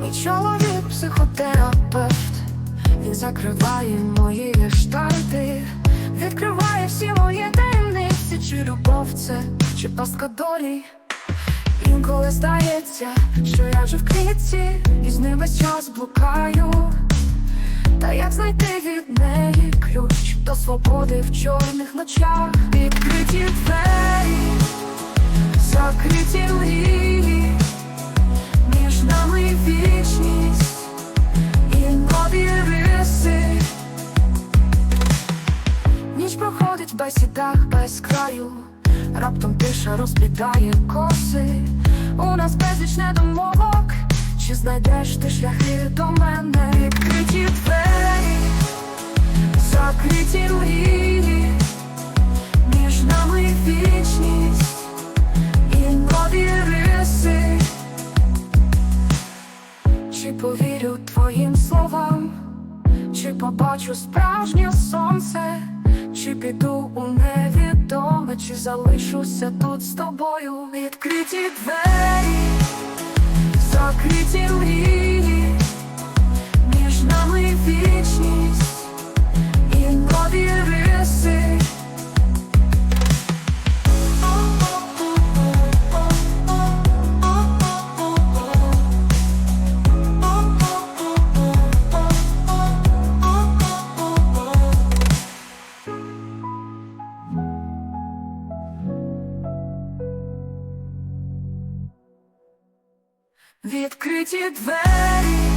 Мій чоловік психотерапевт, він закриває мої гештальти, відкриває всі мої таємниці, чи любов це, чи пастка долі. Інколи здається, що я вже в клітці, і з ним весь час блукаю. Та як знайти від неї ключ до свободи в чорних ночах, відкриті двері, закриті мрії, між нами вічність і нові риси. Ніч проходить в бесідах без краю, раптом тиша розплітає коси. У нас мене? Відкриті двері, закриті мрії, вічність і нові риси. Чи повірю твоїм словам, чи побачу справжнє сонце, чи піду у невідоме, чи залишуся тут з тобою, відкриті двері, закриті мрії, Відкриті двері,